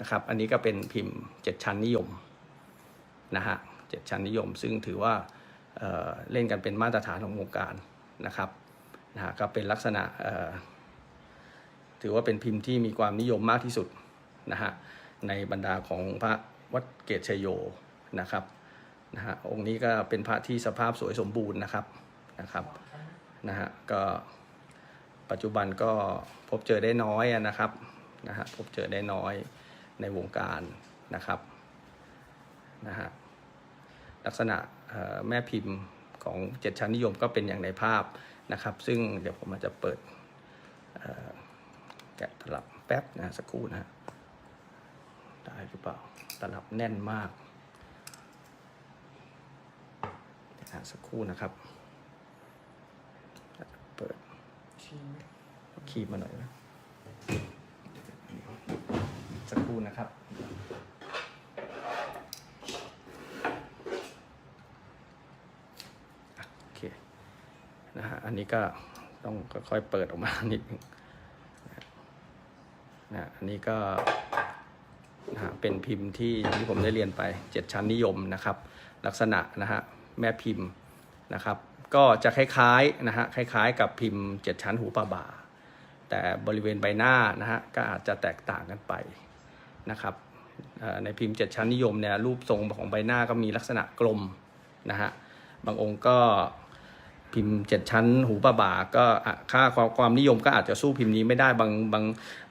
นะครับ อันนี้ก็เป็นพิมพ์เจ็ดชั้นนิยมนะฮะเจ็ดชั้นนิยม ซึ่งถือว่าเเล่นกันเป็นมาตรฐานของวงการนะครับนะฮะก็เป็นลักษณะถือว่าเป็นพิมพ์ที่มีความนิยมมากที่สุดนะฮะในบรรดาของพระวัดเกตชยโยนะครับนะฮะองค์นี้ก็เป็นพระที่สภาพสวยสมบูรณ์นะครับนะครับนะฮะก็ปัจจุบันก็พบเจอได้น้อยนะครับนะฮะพบเจอได้น้อย ในวงการนะครับนะฮะลักษณะเอ่อแม่พิมพ์ของเจ็ดชั้นนิยมก็เป็นอย่างในภาพนะครับ ซึ่งเดี๋ยวผมอาจจะเปิดเอ่อแกะตลับแป๊บนะสักครู่นะฮะได้หรือเปล่าตลับแน่นมากนะฮะสักครู่นะครับ เปิดคีบมาหน่อยนะ สักครู่นะครับโอเคนะฮะอันนี้ก็ต้องค่อยๆเปิดออกมานิดนึงนะฮะอันนี้ก็นะฮะเป็นพิมพ์ที่อย่างที่ผมได้เรียนไปเจ็ดชั้นนิยมนะครับ ลักษณะนะฮะแม่พิมพ์นะครับ ก็จะคล้ายๆนะฮะคล้ายๆ กับพิมพ์เจ็ดชั้นหูปลาบ่าแต่บริเวณใบหน้านะฮะก็อาจจะแตกต่างกันไป นะครับในพิมพ์เจ็ดชั้นนิยมเนี่ยรูปทรงของใบหน้าก็มีลักษณะกลมนะฮะบางองค์ก็พิมพ์เจ็ดชั้น หูปลาบ่าก็ค่าความความนิยมก็อาจจะสู้พิมพ์นี้ไม่ได้บางบาง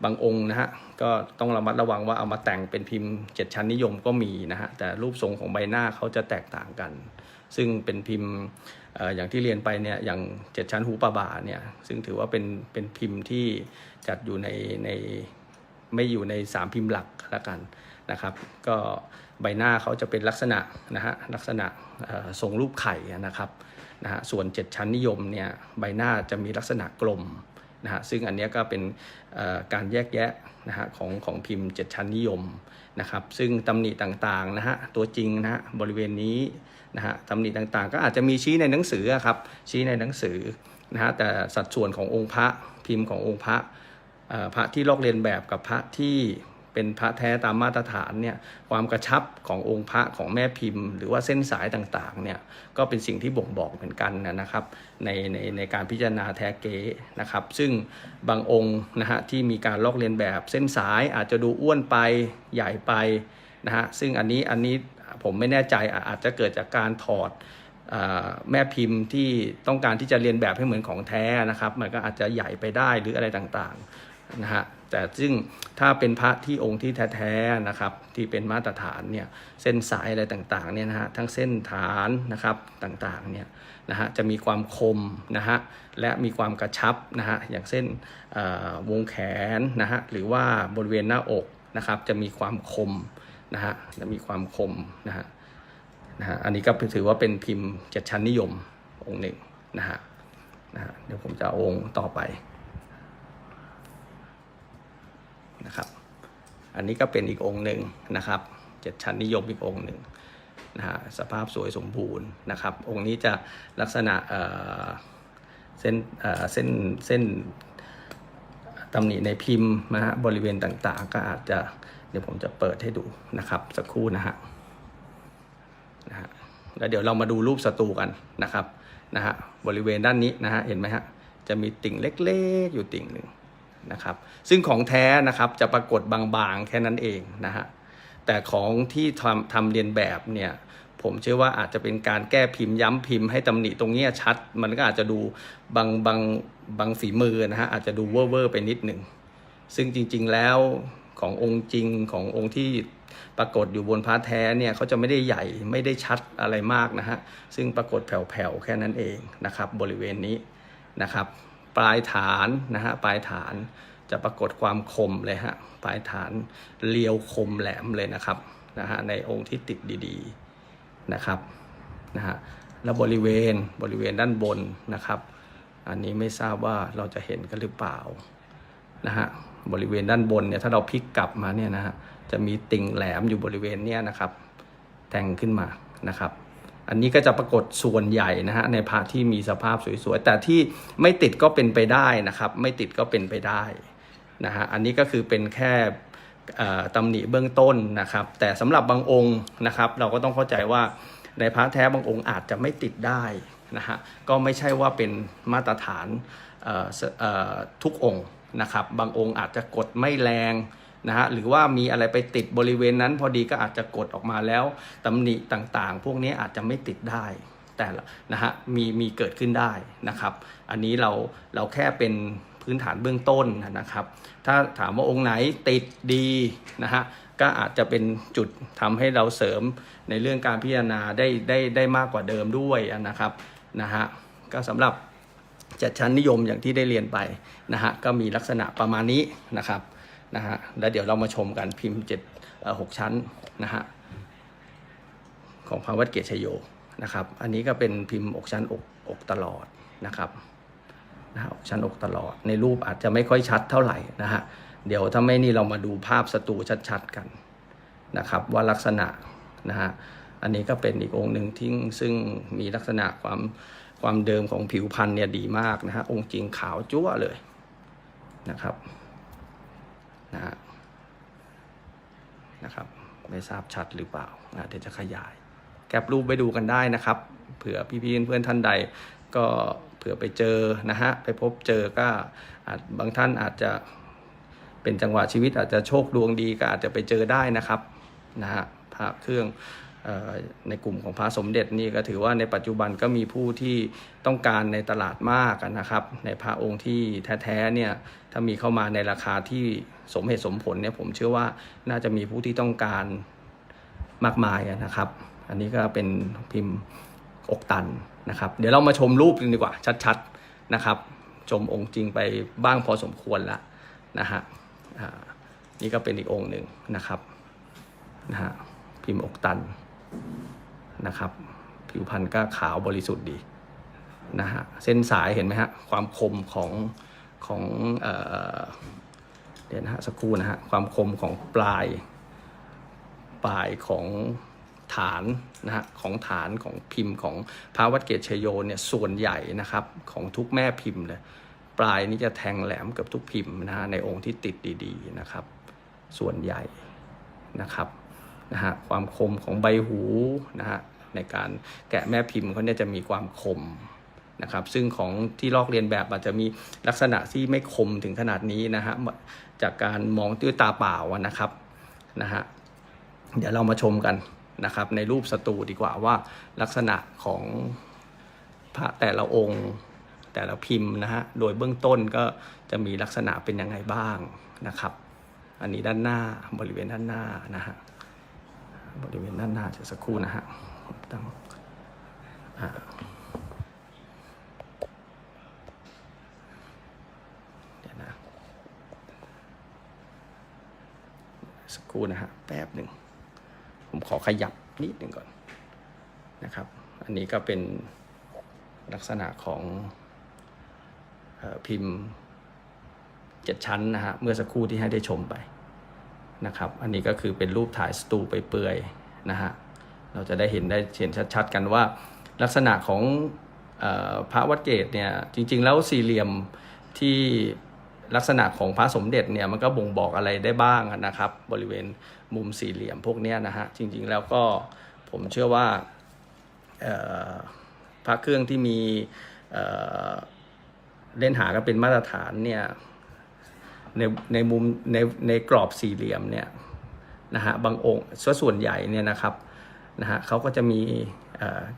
บางองค์นะฮะก็ต้องระมัดระวังว่าเอามาแต่งเป็นพิมพ์เจ็ดชั้นนิยมก็มีนะฮะแต่รูปทรงของใบหน้าเขาจะแตกต่างกัน ซึ่งเป็นพิมพ์อย่างที่เรียนไปเนี่ยอย่างเจ็ดชั้นหูปลาบ่าเนี่ยซึ่งถือว่าเป็นเป็นพิมพ์ที่จัดอยู่ในใน ไม่อยู่ในสามพิมพ์หลักละกันนะครับ ก็ใบหน้าเขาจะเป็นลักษณะนะฮะลักษณะทรงรูปไข่นะครับนะฮะส่วนเจ็ดชั้นนิยมเนี่ยใบหน้าจะมีลักษณะกลมนะฮะซึ่งอันนี้ก็เป็นการแยกแยะนะฮะของของพิมพ์เจ็ดชั้นนิยมนะครับ ซึ่งตำหนิต่างๆนะฮะตัวจริงนะฮะบริเวณนี้นะฮะตำหนิต่างๆ ก็อาจจะมีชี้ในหนังสือครับชี้ในหนังสือนะฮะแต่สัดส่วนขององค์พระพิมพ์ขององค์พระ พระที่ลอกเลียนแบบกับพระที่เป็นพระแท้ตามมาตรฐานเนี่ยความกระชับขององค์พระของแม่พิมพ์ หรือว่าเส้นสายต่างๆเนี่ยก็เป็นสิ่งที่บ่งบอกเหมือนกันนะครับในในในการพิจารณาแท้เก๊นะครับ ซึ่งบางองค์นะฮะที่มีการลอกเลียนแบบเส้นสายอาจจะดูอ้วนไปใหญ่ไปนะฮะซึ่งอันนี้อันนี้ผมไม่แน่ใจอะอาจจะเกิดจากการถอดแม่พิมพ์ที่ต้องการที่จะเรียนแบบให้เหมือนของแท้นะครับ มันก็อาจจะใหญ่ไปได้หรืออะไรต่างๆ นะฮะแต่ซึ่งถ้าเป็นพระที่องค์ที่แท้ๆนะครับที่เป็นมาตรฐานเนี่ยเส้นสายอะไรต่างๆเนี่ยนะฮะทั้งเส้นฐานนะครับต่างๆเนี่ยนะฮะจะมีความคมนะฮะและมีความกระชับนะฮะอย่างเส้นวงแขนนะฮะหรือว่าบริเวณหน้าอกนะครับจะมีความคมนะฮะและมีความคมนะฮะนะฮะอันนี้ก็ถือว่าเป็นพิมพ์เจ็ดชั้นนิยมองค์หนึ่งนะฮะนะฮะเดี๋ยวผมจะองค์ต่อไป นะครับ อันนี้ก็เป็นอีกองค์หนึ่งนะครับเจ็ดชั้นนิยมอีกองค์หนึ่งนะฮะสภาพสวยสมบูรณ์นะครับ องค์นี้จะลักษณะเเส้นเอ่อเส้นเส้นตำหนิในพิมพ์นะฮะบริเวณต่างๆ ก็อาจจะเดี๋ยวผมจะเปิดให้ดูนะครับ สักครู่นะฮะนะฮะแล้วเดี๋ยวเรามาดูรูปศัตรูกันนะครับนะฮะบริเวณด้านนี้นะฮะเห็นไหมฮะจะมีติ่งเล็กๆ อยู่ติ่งหนึ่ง นะครับซึ่งของแท้นะครับจะปรากฏบางๆแค่นั้นเองนะฮะแต่ของที่ทำทำเรียนแบบเนี่ยผมเชื่อว่าอาจจะเป็นการแก้พิมพ์ย้ำพิมพ์ให้ตำหนิตรงนี้ชัด มันก็อาจจะดูบางบางบางฝีมือนะฮะอาจจะดูเวอร์เวอร์ไปนิดหนึ่งซึ่งจริงๆแล้วขององค์จริงขององค์ที่ปรากฏอยู่บนพระแท้เนี่ยเขาจะไม่ได้ใหญ่ไม่ได้ชัดอะไรมากนะฮะซึ่งปรากฏแผ่วๆแค่นั้นเองนะครับบริเวณนี้นะครับ ปลายฐานนะฮะปลายฐานจะปรากฏความคมเลยฮะปลายฐานเลียวคมแหลมเลยนะครับนะฮะในองค์ที่ติดดีๆนะครับนะฮะแล้วบริเวณบริเวณด้านบนนะครับ อันนี้ไม่ทราบว่าเราจะเห็นกันหรือเปล่านะฮะบริเวณด้านบนเนี่ยถ้าเราพลิกกลับมาเนี่ยนะฮะจะมีติ่งแหลมอยู่บริเวณเนี้ยนะครับ แทงขึ้นมานะครับ อันนี้ก็จะปรากฏส่วนใหญ่นะฮะในพระที่มีสภาพสวยๆ แต่ที่ไม่ติดก็เป็นไปได้นะครับ ไม่ติดก็เป็นไปได้นะฮะอันนี้ก็คือเป็นแค่ตำหนิเบื้องต้นนะครับ แต่สำหรับบางองค์นะครับ เราก็ต้องเข้าใจว่าในพระแท้บางองค์อาจจะไม่ติดได้นะฮะก็ไม่ใช่ว่าเป็นมาตรฐานทุกองค์นะครับ บางองค์อาจจะกดไม่แรง นะฮะหรือว่ามีอะไรไปติดบริเวณนั้น พอดีก็อาจจะกดออกมาแล้วตำหนิต่างๆ พวกนี้อาจจะไม่ติดได้แต่ละนะฮะมีมีเกิดขึ้นได้นะครับ อันนี้เราเราแค่เป็นพื้นฐานเบื้องต้นนะครับ ถ้าถามว่าองค์ไหนติดดีนะฮะก็อาจจะเป็นจุดทำให้เราเสริมในเรื่องการพิจารณาได้ได้ได้มากกว่าเดิมด้วยนะครับนะฮะก็สำหรับจัดชั้นนิยมอย่างที่ได้เรียนไปนะฮะก็มีลักษณะประมาณนี้นะครับ นะฮะแล้วเดี๋ยวเรามาชมกันพิมพ์เจ็ดหกชั้นนะฮะของพระวัดเกศชโยนะครับ อันนี้ก็เป็นพิมพ์อกชั้นอกอกตลอดนะครับนะฮะอกชั้นอกตลอด ในรูปอาจจะไม่ค่อยชัดเท่าไหร่นะฮะเดี๋ยวถ้าไม่นี่เรามาดูภาพสตูชัดๆกันนะครับ ว่าลักษณะนะฮะอันนี้ก็เป็นอีกองค์หนึ่งที่ซึ่งมีลักษณะความความเดิมของผิวพรรณเนี่ยดีมากนะฮะองค์จริงขาวจั๊วเลยนะครับ นะฮะนะครับไม่ทราบชัดหรือเปล่านะเดี๋ยวจะขยาย แกปรูปไปดูกันได้นะครับเผื่อพี่ๆเพื่อนท่านใดก็เผื่อไปเจอนะฮะไปพบเจอก็อาจบางท่านอาจจะเป็นจังหวะชีวิตอาจจะโชคดวงดีก็อาจจะไปเจอได้นะครับนะฮะพระเครื่อง ในกลุ่มของพระสมเด็จนี่ก็ถือว่าในปัจจุบันก็มีผู้ที่ต้องการในตลาดมากนะครับ ในพระองค์ที่แท้ๆเนี่ยถ้ามีเข้ามาในราคาที่สมเหตุสมผลเนี่ยผมเชื่อว่าน่าจะมีผู้ที่ต้องการมากมายนะครับ อันนี้ก็เป็นพิมพ์อกตันนะครับ เดี๋ยวเรามาชมรูปกันดีกว่าชัดๆนะครับ ชมองค์จริงไปบ้างพอสมควรล้วนะฮะนี่ก็เป็นอีกองค์หนึ่งนะครับนะฮะพิมพ์อกตัน นะครับ ผิวพรรณก็ขาวบริสุทธิ์ดีนะฮะเส้นสายเห็นไหมฮะความคมของของเออเดี๋ยวนะฮะสักครู่นะฮะความคมของปลายปลายของฐานนะฮะของฐานของพิมพ์ของพระวัดเกตชยโยเนี่ยส่วนใหญ่นะครับของทุกแม่พิมพ์เลยปลายนี้จะแทงแหลมเกับทุกพิมพ์นะฮะในองค์ที่ติดดีๆนะครับ ส่วนใหญ่นะครับ นะฮะความคมของใบหูนะฮะในการแกะแม่พิมพ์เขาเนี่ยจะมีความคมนะครับซึ่งของที่ลอกเรียนแบบอาจจะมีลักษณะที่ไม่คมถึงขนาดนี้นะฮะจากการมองด้วยตาเปล่านะครับนะฮะเดี๋ยวเรามาชมกันนะครับในรูปสตูดีกว่าว่าลักษณะของพระแต่ละองค์แต่ละพิมพ์นะฮะโดยเบื้องต้นก็จะมีลักษณะเป็นยังไงบ้างนะครับ อันนี้ด้านหน้าบริเวณด้านหน้านะฮะ บริเวณด้านหน้าจะสักครู่นะฮะตั้งเดี๋ยวนะสักครู่นะฮะแป๊บหนึ่ง ผมขอขยับนิดหนึ่งก่อนนะครับ อันนี้ก็เป็นลักษณะของออพิมพ์เจ็ดชั้นนะฮะ เมื่อสักครู่ที่ให้ได้ชมไป นะครับ อันนี้ก็คือเป็นรูปถ่ายสตูไปเปื่อยนะฮะ เราจะได้เห็นได้เห็นชัดๆ กันว่า ลักษณะของออพระวัดเกตเนี่ยจริง ๆ แล้วสี่เหลี่ยมที่ลักษณะของพระสมเด็จเนี่ยมันก็บ่งบอกอะไรได้บ้างนะครับ บริเวณมุมสี่เหลี่ยมพวกนี้นะฮะจริง ๆ แล้วก็ผมเชื่อว่าพระเครื่องที่มีเอ่อเล่นหากันเป็นมาตรฐานเนี่ย ในในมุมในในกรอบสี่เหลี่ยมเนี่ยนะฮะบางองค์ส่วนใหญ่เนี่ยนะครับนะฮะเขาก็จะมี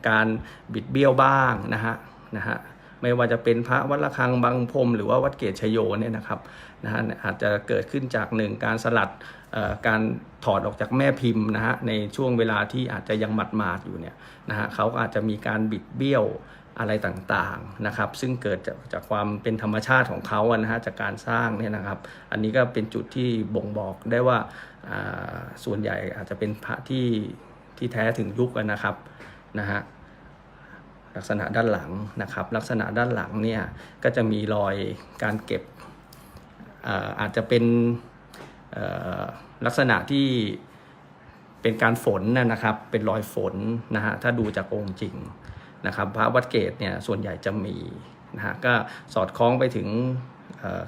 การบิดเบี้ยวบ้างนะฮะนะฮะไม่ว่าจะเป็นพระวัดระฆังบางพรมหรือว่าวัดเกตชโยเนี่ยนะครับนะฮะอาจจะเกิดขึ้นจากหนึ่งการสลัดการถอดออกจากแม่พิมพ์นะฮะในช่วงเวลาที่อาจจะยังหมัดหมาดอยู่เนี่ยนะฮะเขาก็อาจจะมีการบิดเบี้ยว อะไรต่างๆนะครับซึ่งเกิดจากจากความเป็นธรรมชาติของเขาอะนะฮะจากการสร้างเนี่ยนะครับอันนี้ก็เป็นจุดที่บ่งบอกได้ว่าาส่วนใหญ่อาจจะเป็นพระที่ที่แท้ถึงยุคนะครับนะฮะลักษณะด้านหลังนะครับ ลักษณะด้านหลังเนี่ยก็จะมีรอยการเก็บอาอาจจะเป็นลักษณะที่เป็นการฝนนะครับเป็นรอยฝนนะฮะถ้าดูจากองค์จริง นะครับพระวัดเกตเนี่ยส่วนใหญ่จะมีนะฮะก็สอดคล้องไปถึง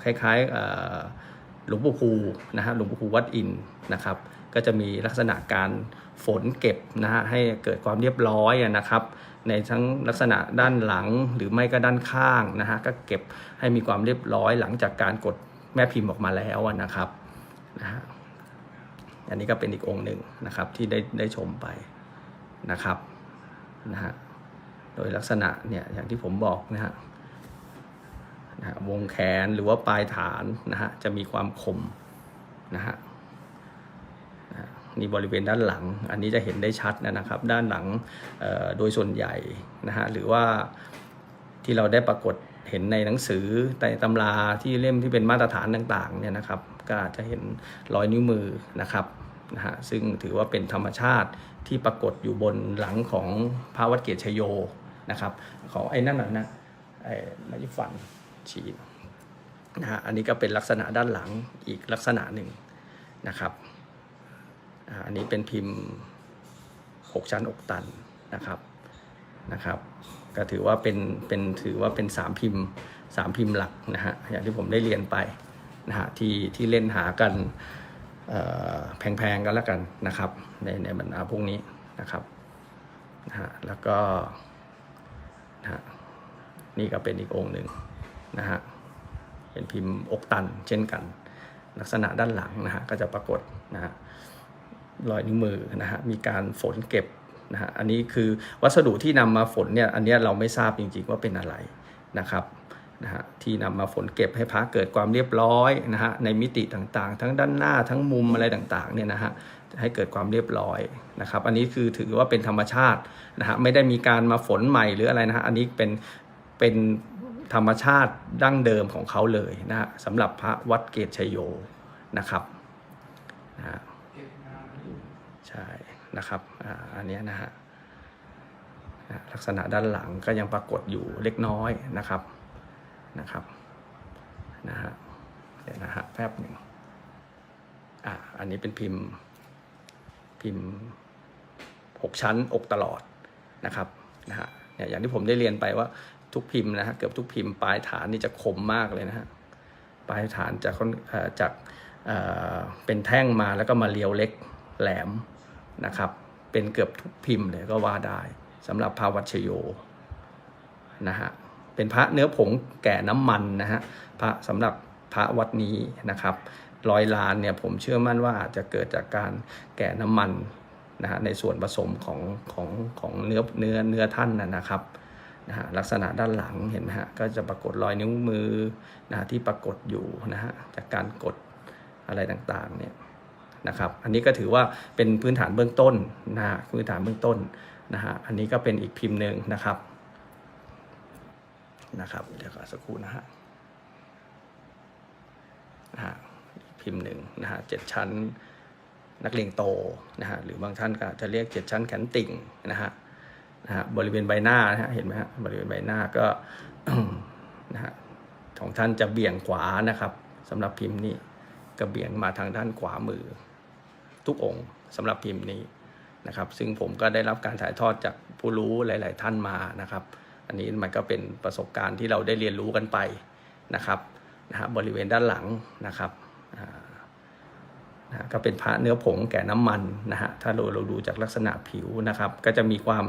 คล้ายๆหลวงปู่ภูนะฮะหลวงปู่ภูวัดอินนะครับ ก็จะมีลักษณะการฝนเก็บนะฮะให้เกิดความเรียบร้อยนะครับ ในทั้งลักษณะด้านหลังหรือไม่ก็ด้านข้างนะฮะก็เก็บให้มีความเรียบร้อยหลังจากการกดแม่พิมพ์ออกมาแล้วนะครับนะฮะอันนี้ก็เป็นอีกองค์หนึ่งนะครับที่ได้ได้ชมไปนะครับนะฮะ โดยลักษณะเนี่ยอย่างที่ผมบอกนะฮะนะวงแขนหรือว่าปลายฐานนะฮะจะมีความคมนะฮะนี่บริเวณด้านหลัง อันนี้จะเห็นได้ชัดนะครับ ด้านหลังโดยส่วนใหญ่นะฮะหรือว่าที่เราได้ปรากฏเห็นในหนังสือในตำราที่เล่มที่เป็นมาตรฐานต่างๆเนี่ยนะครับ ก็อาจจะเห็นรอยนิ้วมือนะครับนะฮะซึ่งถือว่าเป็นธรรมชาติที่ปรากฏอยู่บนหลังของพระวัดเกตชโย นะครับของไอ้นั่นน่ะนะไอ้ไม้ฟันฉีดนะฮะอันนี้ก็เป็นลักษณะด้านหลังอีกลักษณะหนึ่งนะครับอันนี้เป็นพิมพ์ 6 ชั้นอกตันนะครับนะครับ ก็ถือว่าเป็นเป็นถือว่าเป็น 3 พิมพ์ 3 พิมพ์หลักนะฮะอย่างที่ผมได้เรียนไปนะฮะที่ที่เล่นหากันแพงๆกันแล้วกันนะครับในในบรรดาพวกนี้นะครับนะฮะแล้วก็ นะฮะนี่ก็เป็นอีกองค์หนึ่งนะฮะเป็นพิมพ์อกตันเช่นกัน ลักษณะด้านหลังนะฮะก็จะปรากฏนะฮะรอยนิ้วมือนะฮะมีการฝนเก็บนะฮะอันนี้คือวัสดุที่นำมาฝนเนี่ยอันนี้เราไม่ทราบจริงๆว่าเป็นอะไรนะครับนะฮะที่นำมาฝนเก็บให้พระเกิดความเรียบร้อยนะฮะในมิติต่างๆ ทั้งด้านหน้าทั้งมุมอะไรต่างๆเนี่ยนะฮะ ให้เกิดความเรียบร้อยนะครับ อันนี้คือถือว่าเป็นธรรมชาตินะฮะไม่ได้มีการมาฝนใหม่หรืออะไรนะฮะอันนี้เป็นเป็นธรรมชาติดั้งเดิมของเขาเลยนะฮะสำหรับพระวัดเกตชยโยนะครับนะฮะใช่นะครับอ่าอันนี้นะฮะลักษณะด้านหลังก็ยังปรากฏอยู่เล็กน้อยนะครับนะครับนะฮะเดี๋ยวนะฮะแป๊บหนึ่งอ่าอันนี้เป็นพิมพ์ พิมพ์หกชั้นอกตลอดนะครับนะฮะเนี่ยอย่างที่ผมได้เรียนไปว่าทุกพิมพ์นะฮะเกือบทุกพิมพ์ปลายฐานนี่จะคมมากเลยนะฮะปลายฐานจะค่อนจากเเป็นแท่งมาแล้วก็มาเรียวเล็กแหลมนะครับเป็นเกือบทุกพิมพ์เลยก็ว่าได้สำหรับพระวัชโยนะฮะเป็นพระเนื้อผงแก่น้ำมันนะฮะพระสำหรับพระวัดนี้นะครับ รอยล้านเนี่ยผมเชื่อมั่นว่าอาจจะเกิดจากการแก่น้ำมันนะฮะในส่วนผสมของของของเนื้อเนื้อเนื้อท่านนะครับนะฮะลักษณะด้านหลังเห็นไหมฮะก็จะปรากฏรอยนิ้วมือนะฮะที่ปรากฏอยู่นะฮะจากการกดอะไรต่างๆเนี่ยนะครับอันนี้ก็ถือว่าเป็นพื้นฐานเบื้องต้นนะฮะพื้นฐานเบื้องต้นนะฮะอันนี้ก็เป็นอีกพิมพ์หนึ่งนะครับนะครับเดี๋ยวก่อสักครู่นะฮะนะฮะ พิมพ์หนึ่งนะฮะเจ็ดชั้นนักเลงโตนะฮะหรือบางท่านก็จะเรียกเจ็ดชั้นแขนติ่งนะฮะนะฮะบริเวณใบหน้านะฮะเห็นไหมฮะบริเวณใบหน้าก็นะฮะของท่านจะเบี่ยงขวานะครับสำหรับพิมพ์นี้กระเบี่ยงมาทางด้านขวามือ ทุกองค์สำหรับพิมพ์นี้นะครับ ซึ่งผมก็ได้รับการถ่ายทอดจากผู้รู้หลาย ๆ ท่านมานะครับ อันนี้มันก็เป็นประสบการณ์ที่เราได้เรียนรู้กันไปนะครับนะฮะบริเวณด้านหลังนะครับ นะก็เป็นพระเนื้อผงแก่น้ำมันนะฮะถ้าเราเราดูจากลักษณะผิวนะครับ ก็จะมีความ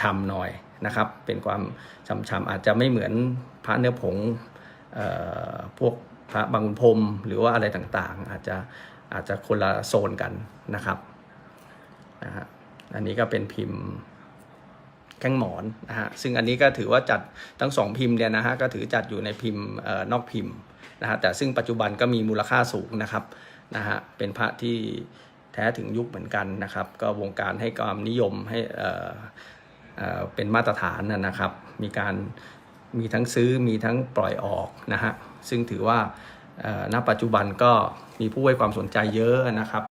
ช้ำๆหน่อยนะครับ เป็นความช้ำๆอาจจะไม่เหมือนพระเนื้อผงออพวกพระบางุนพรมหรือว่าอะไรต่างๆ อาจจะอาจจะคนละโซนกันนะครับนะฮะอันนี้ก็เป็นพิมพ์แข้งหมอนนะฮะซึ่งอันนี้ก็ถือว่าจัดทั้งสองพิมพ์เนี่ยนะฮะก็ถือจัดอยู่ในพิมพ์นอกพิมพ์ นะฮะแต่ซึ่งปัจจุบันก็มีมูลค่าสูงนะครับนะฮะเป็นพระที่แท้ถึงยุคเหมือนกันนะครับ ก็วงการให้ความนิยมให้เอ่อเอ่อเป็นมาตรฐานนะครับ มีการมีทั้งซื้อมีทั้งปล่อยออกนะฮะซึ่งถือว่าณปัจจุบันก็มีผู้ให้ความสนใจเยอะนะครับ